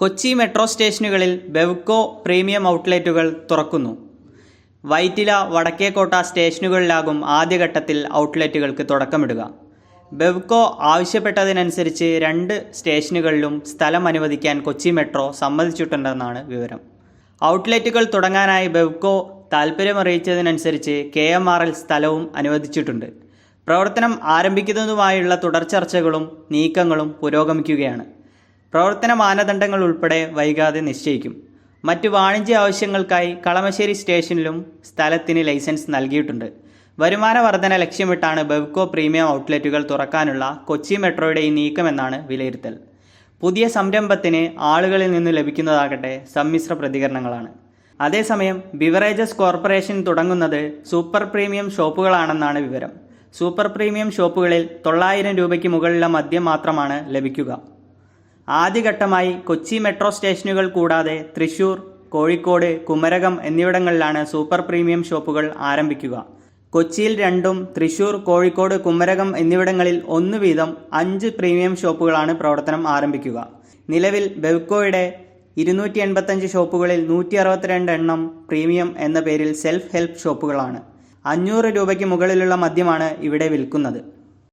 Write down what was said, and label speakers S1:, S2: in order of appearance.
S1: Kochi metro സ്റ്റേഷനുകളിൽ Bevco premium ഔട്ട്ലെറ്റുകൾ തുറക്കുന്നു. വൈറ്റില വടക്കേക്കോട്ട സ്റ്റേഷനുകളിലാകും ആദ്യഘട്ടത്തിൽ ഔട്ട്ലെറ്റുകൾക്ക് തുടക്കമിടുക. ബെവ്കോ ആവശ്യപ്പെട്ടതിനനുസരിച്ച് രണ്ട് സ്റ്റേഷനുകളിലും സ്ഥലം അനുവദിക്കാൻ കൊച്ചി മെട്രോ സമ്മതിച്ചിട്ടുണ്ടെന്നാണ് വിവരം. ഔട്ട്ലെറ്റുകൾ തുടങ്ങാനായി ബെവ്കോ താൽപ്പര്യമറിയിച്ചതിനനുസരിച്ച് കെ എം ആർ എൽ സ്ഥലവും അനുവദിച്ചിട്ടുണ്ട്. പ്രവർത്തനം ആരംഭിക്കുന്നതുമായുള്ള തുടർ ചർച്ചകളും നീക്കങ്ങളും പുരോഗമിക്കുകയാണ്. പ്രവർത്തന മാനദണ്ഡങ്ങൾ ഉൾപ്പെടെ വൈകാതെ നിശ്ചയിക്കും. മറ്റു വാണിജ്യ ആവശ്യങ്ങൾക്കായി കളമശ്ശേരി സ്റ്റേഷനിലും സ്ഥലത്തിന് ലൈസൻസ് നൽകിയിട്ടുണ്ട്. വരുമാന വർധന ലക്ഷ്യമിട്ടാണ് ബെവ്കോ പ്രീമിയം ഔട്ട്ലെറ്റുകൾ തുറക്കാനുള്ള കൊച്ചി മെട്രോയുടെ ഈ നീക്കമെന്നാണ് വിലയിരുത്തൽ. പുതിയ സംരംഭത്തിന് ആളുകളിൽ നിന്ന് ലഭിക്കുന്നതാകട്ടെ സമ്മിശ്ര പ്രതികരണങ്ങളാണ്. അതേസമയം ബിവറേജസ് കോർപ്പറേഷൻ തുടങ്ങുന്നത് സൂപ്പർ പ്രീമിയം ഷോപ്പുകളാണെന്നാണ് വിവരം. സൂപ്പർ പ്രീമിയം ഷോപ്പുകളിൽ തൊള്ളായിരം രൂപയ്ക്ക് മുകളിലുള്ള മദ്യം മാത്രമാണ് ലഭിക്കുക. ആദ്യഘട്ടമായി കൊച്ചി മെട്രോ സ്റ്റേഷനുകൾ കൂടാതെ തൃശൂർ കോഴിക്കോട് കുമരകം എന്നിവിടങ്ങളിലാണ് സൂപ്പർ പ്രീമിയം ഷോപ്പുകൾ ആരംഭിക്കുക. കൊച്ചിയിൽ രണ്ടും തൃശൂർ കോഴിക്കോട് കുമരകം എന്നിവിടങ്ങളിൽ ഒന്ന് വീതം അഞ്ച് പ്രീമിയം ഷോപ്പുകളാണ് പ്രവർത്തനം ആരംഭിക്കുക. നിലവിൽ ബെവ്കോയുടെ ഇരുന്നൂറ്റി എൺപത്തഞ്ച് ഷോപ്പുകളിൽ നൂറ്റി അറുപത്തിരണ്ട് എണ്ണം പ്രീമിയം എന്ന പേരിൽ സെൽഫ് ഹെൽപ്പ് ഷോപ്പുകളാണ്. അഞ്ഞൂറ് രൂപയ്ക്ക് മുകളിലുള്ള മദ്യമാണ് ഇവിടെ വിൽക്കുന്നത്.